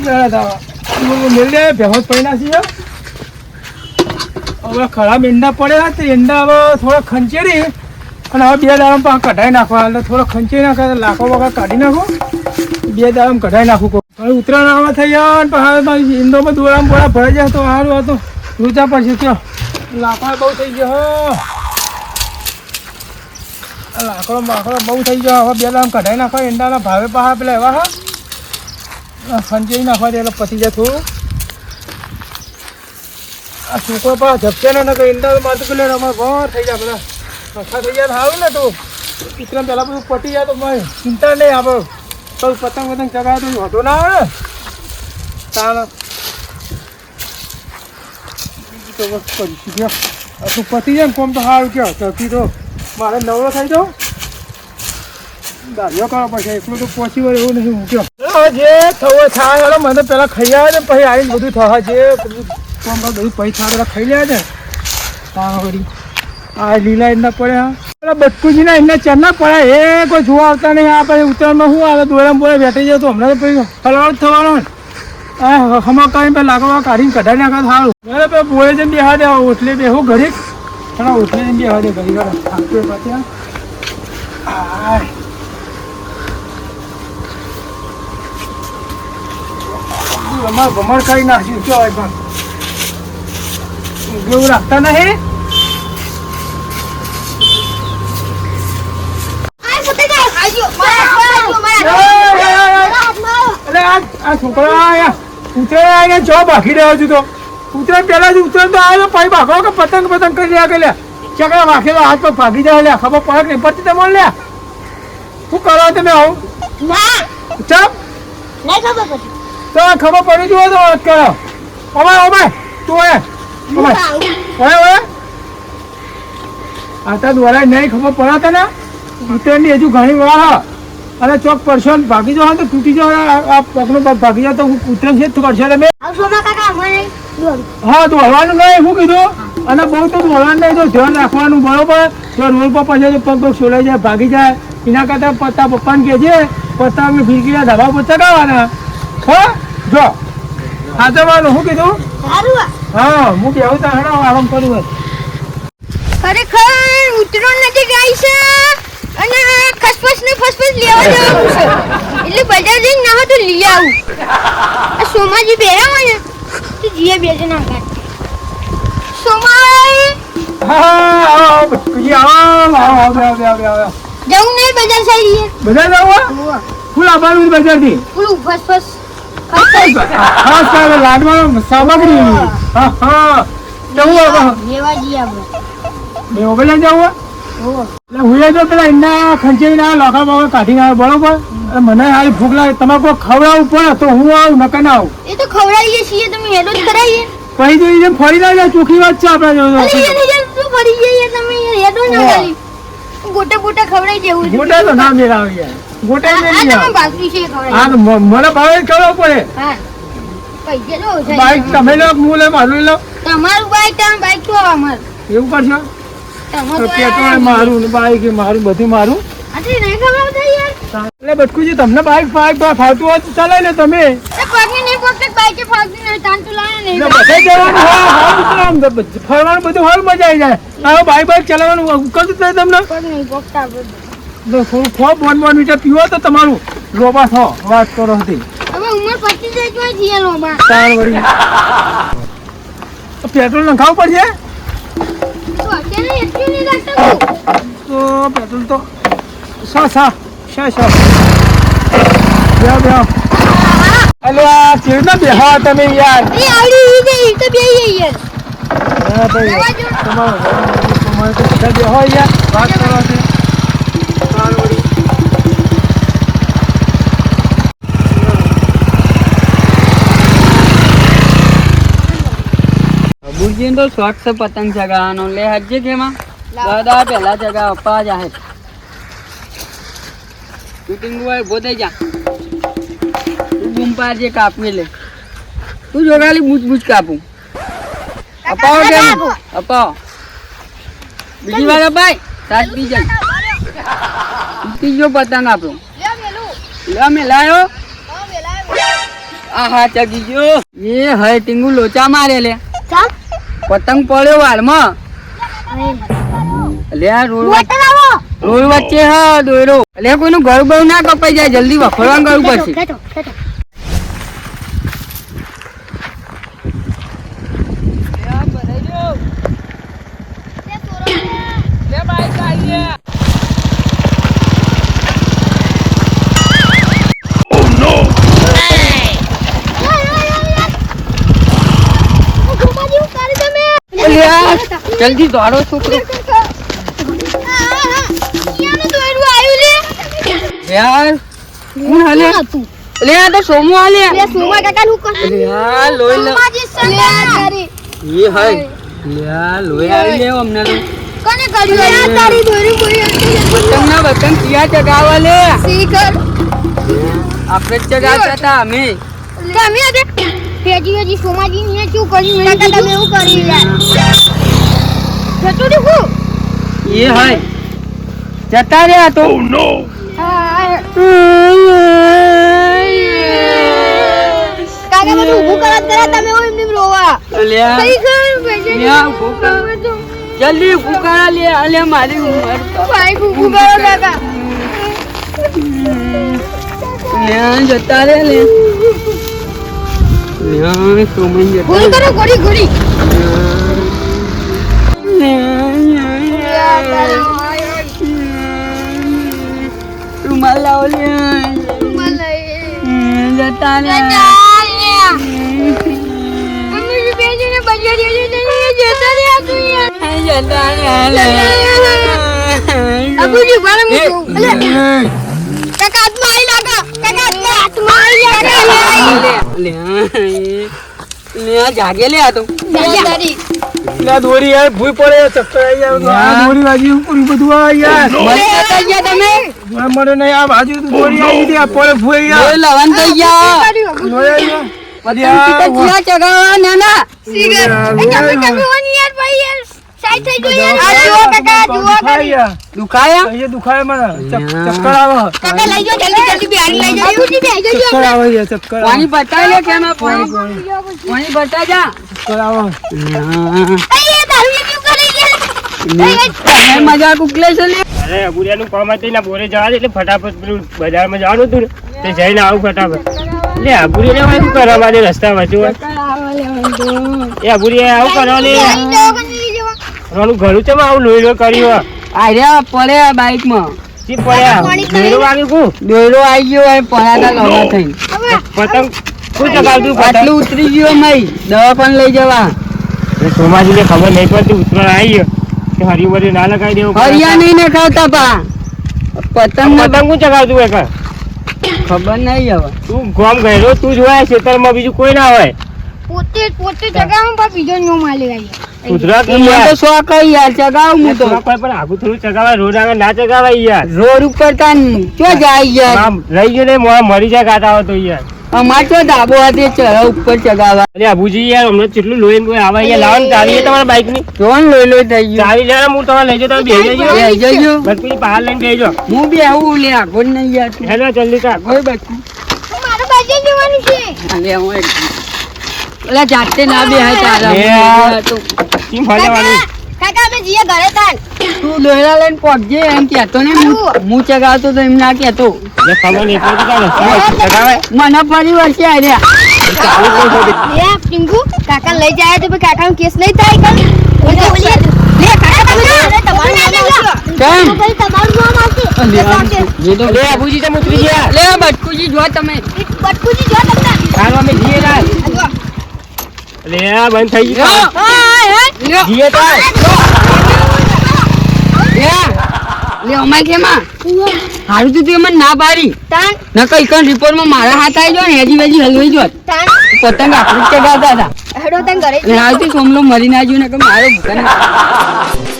મેળે પૈણા છીએ હવે ખરા ઈંડા પડ્યા તો ઈંડા હવે થોડા ખંચેરી અને હવે બે દાડમ પાસે કઢાઈ નાખવા એટલે થોડો ખંચેરી નાખે લાખો વગર કાઢી નાખો બે દાડમ કઢાઈ નાખું હવે ઉત્તરાયણ આવા થઈ ગયા ને પછી ઈંડોમાં દોરામ બોરા જાય તો સારું હતું રૂચા પડશે ચો લાકડા થઈ ગયો લાકડો માકડો બહુ થઈ ગયો. હવે બે દાડમ કઢાઈ નાખવા ઈંડાના ભાવે પાહા પેલા એવા હા. ખંચેરી નાખવા દે, એટલે પતી થોડું. આ છોકરો પા ઝપકે ને કે ઈંડા માથું પેલે અમારે ભર થઈ જાય બધા. પથ્થા થઈ જાય સારું ને તું. ઉતરણ પહેલાં બધું પટી જાય તો ભાઈ ચિંતા નહીં આપણે તો પતંગ પતંગ ચગાવે તો વધુ ના આવે ને. તાણ. બીજી તો વસ્તુ આ તું પતી જાય ને, કોમ તો સારું ત્યાંથી તો મારે નવરો થઈ જાઉં દાદીઓ કરો પછી એટલું તો પહોંચી વળે એવું નહીં મૂક્યો જે થવો થાય મને પેલા ખાઈ આવે ને પછી આવીને બધું થવા જે કોમ બધું પૈસા પેલા ખાઈ લે ને. હા વળી. આ લીલા એમના પડ્યા. પેલા બટકુજીના એમના ચરના પડ્યા. એ કોઈ જોવા આવતા નહીં. આ પછી ઉત્તરાયણમાં શું આવે? દોરામ બોરે બેઠી જાય તો હમણાં પછી ફલવાડ થવાનો ને હમા કરીને પેલા લાકડા કાઢીને કઢાઈ નાખા સારું બરાબર પેલા બોરે જઈને બેહા દે ઓટલે બેહું ઘડીક. પણ ઓટલે જઈને બેહા દે ઘડી થાકતો પાછા આય અમાર ભમર કરી નાખ્યું શું હોય પણ એવું રાખતા નહીં અરે આ આ છોકરા આયા ઉતરે આયા જો બાકી રહ્યો છું તો ઉતરે પેલા જ ઉતરે તો આવ્યો પછી ભાગો કે પતંગ પતંગ કરી લ્યા કે લ્યા ચકડા વાંખેલો હાથ પર ભાગી જાય લ્યા ખબર પડે કે નહીં પડતી તમને લ્યા શું કરો તમે આવું ચપ તો ખબર પડી જુઓ તો વાત કરો. તું એ ઓમાય ઓય ઓય. આ દ્વારા નહીં ખબર પડે તને? ઉત્તરની હજુ ઘણી વાર હા. અને ચોક પડશો ને ભાગી જાઓ તો તૂટી જાઓ. આ પગનો પગ ભાગી જાવ તો હું ઉત્તર છે તું કરશે તમે. હા દોડવાનું નહીં શું કીધું. અને બહુ તો દોડવાનું નહીં તો ધ્યાન રાખવાનું બરોબર? જો રોડ પર પછી પગ પગ સોલાઈ જાય ભાગી જાય. એના કરતાં પત્તા પપ્પાને કહેજે પત્તા અમે ફીરકીના ધાબા પર ચગાવવાના. હો? જો. હાથવાનું શું કીધું? હા હું કેવું તો હેડો આરામ કરું ખરેખર ઉતરણ નથી આવી છે. અને ખસફસ ને ફસફસ લેવા જવાનું છે. એટલે બજાર જઈને ના તો લઈ આવું. આ સોમાજી પહેર્યા હોય ને તો જીએ બે ના કાઢ સોમાઈ! હા આવો આવો આવો આવો આવો જવું નહીં બજાર સાઈડ બધા જાવ ફૂલ આવવાનું બજારથી. પેલું ફસફસ. સામગ્રી હા હા જવું હવે લેવા જઈએ આપણે બે ઓગળે જવું એટલે હું જો પેલા એના ખંચેરીને આ લોખા બોખા કાઢીને આવે બરોબર મને હાલ ભૂખ લાગે તમે કોઈ ખવડાવવું પડે તો હું આવું નકર ના આવું એ તો ખવડાવીએ છીએ તમે હેલો જ કરાવીએ પછી જેમ ફરી ના જાય ચોખ્ખી વાત છે આપણે ફરી જઈએ તમે હેલો ના ગોટા ગોટા ખવડાવી દેવું ગોટા તો ના મેળાવે યાર મને ભાવે જ પડે બાઈક. તમે લો હું લે મારું લો. તમારું બાઈક તમે બાઈક તો અમારું? એવું કરશો? તમારું પેટ્રોલ મારું બાઈક મારું બધું મારું. એટલે બટકુજી તમને બાઈક બાઈક ફાવતું હોય તો ચલાવી લે તમે. ફરવાનું બધું હાલ મજા આવી જાય. બાઈક બાઈક ચલાવવાનું જ તમને? થોડું ખો બોન બોન મીટર પીવો તો તમારું લોબા થો વાત કરો હતી હવે ઉંમર પચીસ જાય તો જીએ લોબા. તાર વળી. પેટ્રોલ નખાવું પડશે? તો અત્યારે એટલું નહીં લાગતું તો. પેટ્રોલ તો સા સા સા સા. બે બે અલે આ કેવી ના બેહા તમે યાર? એ આવડી ઈ છે ઈ તો બે યાર હા તમારો તમારે તો બધા બેહો યાર. વાત કરો છે બુરજીને તો શોખ છે પતંગ ચગાવવાનો લે હજે કેમાં દાદા પહેલા ચગાવ અપ્પા જાહે શૂટિંગ હોય ઊભો થઈ જા તું બૂમ પાડજે કાપવી લે તું જોગાલી બૂચ બૂચ કાપું અપાવો કેમ અપાવો બીજી વાર અપાય સાત પી જાય ત્રીજો પતંગ આપણો લે અમે લાયો આહા ચગી ગયો એ હય ટીંગુ લોચા મારે લે ચાલ પતંગ પડ્યો વાળમાં લે રોડ વચ્ચે- વોટર રોડ વચ્ચે હા દોયરો. લે કોઈનું ઘર બહુ ના કપાઈ જાય જલ્દી વખોડવા કરવું પડશે ખેંચો જલ્દી દોડો છોકરો. યાર કોણ હાલે? લે આ તો સોમુ હાલે. લે આ લોહી લે. એ હાય. લે આ લોહી આવી લે અમને તો. પતંગના બતંગ કિયા ચગાવા લે? આપણે જ ચગાવતા હતા અમે. ફેજી હજી સોમાજી ને શું કર્યું? કાકા તમે એવું કરી યાર જતો દે હું. એ હાય. જતા રહ્યા તો. કાકા બધું ઊભું કરત કરત તમે હું એમને રોવા. લે સહી કર ફેજી લે આ જલ્દી ફૂકારા લે અલે મારી ઉંમર ભાઈ ઊભું કાકા. લે જતા રે લે. લે આ સોમન જતા ગોળી કરો ગોળી ગોળી રૂમાલ લાવો લે જતા રે જતા રે અબુજી બારે મૂકો અલે કાકા હાથમાં આઈ લાગા કાકા હાથમાં હાથમાં આઈ લાગા લે જાગે લે આ તો લા દોરી યાર ભૂઈ પડે ચક્કર આવી જાય આ દોરી વાજી ઉપર બધું આ યાર મરી જતા ગયા તમે મને મને નહીં આ બાજુ દોરી આવી ગઈ આ પડે ભૂઈ યાર લવન થઈ ગયા નાના એ યાર ભાઈ યાર સાઈડ થઈ ગયું યાર. આ જુઓ કાકા જુઓ કરી દુખાયા? અહીંયા દુખાય મને ચક્કર આવે. કાકા લઈ જાઓ જલ્દી જલ્દી બિહારી લઈ જાઓ. ચક્કર આવે યાર, ચક્કર પાણી બતાવી લે કેમ પાણી પાણી? બતા જા. ચક્કર આવે. અરે દારૂ પીવું કરી ગયા? તમે મજાક ઉકલે છે લે અરે અબુરિયાનું કામ હતું ને બોરે જવા દે એટલે ફટાફટ પેલું બજારમાં જવાનું હતું ને તે જઈને આવું ફટાફટ. એટલે અબુરિયા શું કરવા માટે રસ્તા વચ્ચે એ અબુરિયા આવું કરવા મારું ઘરું છે આવું લોહી કર્યો આર્યા પડે બાઈકમાં પડ્યા? આવી પડ્યા લવા થઈ પતંગ શું ચગાવતું પાટલું ઉતરી ગયો મઈ દવા પણ લઈ જવા. એ સોમાજીને ખબર નહીં પડતી ઉત્તરાયણ આવી ગયો. કે હરિયું બરિયું ના લગાવી દેવું હરિયા નહીં ને ખાવતા પા. પતંગ ને પતંગ શું ચગાવતું એક ખબર નહીં હવે. તું ગોમ ગયેલો તું જ હોય ખેતરમાં બીજું કોઈ ના હોય. પોતે પોતે જગામાં પણ બીજો નો માલી ગાઈ ગુજરાત તો શોખ યાર ચગાવ હું તો. કોઈ પણ આગું થોડું ચગાવાય રોડ આગળ ના ચગાવાય યાર રોડ ઉપર તા ચો જાય યાર આમ રહી ગયો ને મોં મરી જાય યાર અમાર તો હતી ચઢ ઉપર ચગાવા. અરે યાર અમને કેટલું લોહી કોઈ આવા યાર? લાવવાનું ચાવી છે તમારા બાઈકની જોન લોહી લોહી થઈ ગયું? ચાવી લેવા હું તમારે લઈ તમે જજો. બેસી જજો. બરપી બહાર લઈને બેસજો હું બી આવું લે આગો નહીં યાર હેલો જલ્દી કર કોઈ બાકી? મારે બાજે જવાનું છે. અલે હું એક ઓલા જાતે ના બે તારા. હું તો. કેમ ફરવાનું કાકા અમે જીએ ઘરે તાન તું દોયડા લઈને પહોંચજે એમ કહેતો ને હું હું ચગાવતો તો એમ ના કહેતો. એટલે મને ફરી વર્ષે આવ્યા પિંગુ કાકા લઈ જાય તો કાકા કેસ નહીં થાય કર લે કાકા તમે તમારું નામ આવશે કેમ? તમારું નામ આવશે અલે આમ જે તો લે બટકુજી જો તમે. બટકુજી જો તમને. હાલ અમે જઈએ લાલ આ જો. લે આ બંધ થઈ ગયો. લે લે અમાર કેમાં? હારું તું તે ના પાડી. ન કઈ કણ રિપોર્ટમાં મારા હાથ આવી જાય ને હેજી વેજી હલવાઈ જો. પતંગ આપણે જ ચગાવતા હતા. હેડો તને ઘરે અને સોમલો મરી ના જ્યો ને કે મારો ભૂખા